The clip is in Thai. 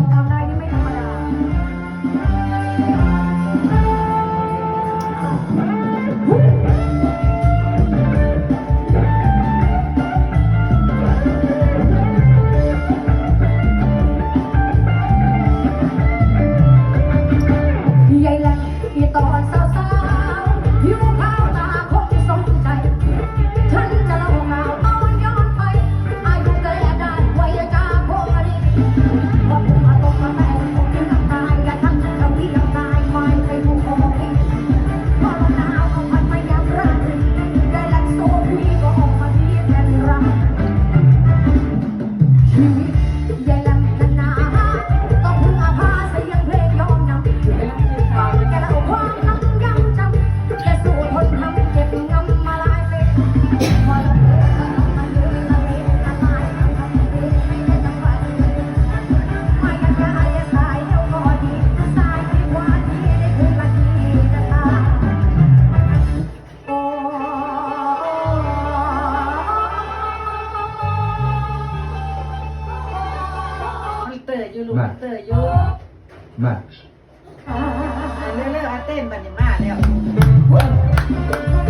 no ลูกเตอร์ยู่ Max. เรื่อยๆเต้นบันยมาแล้ว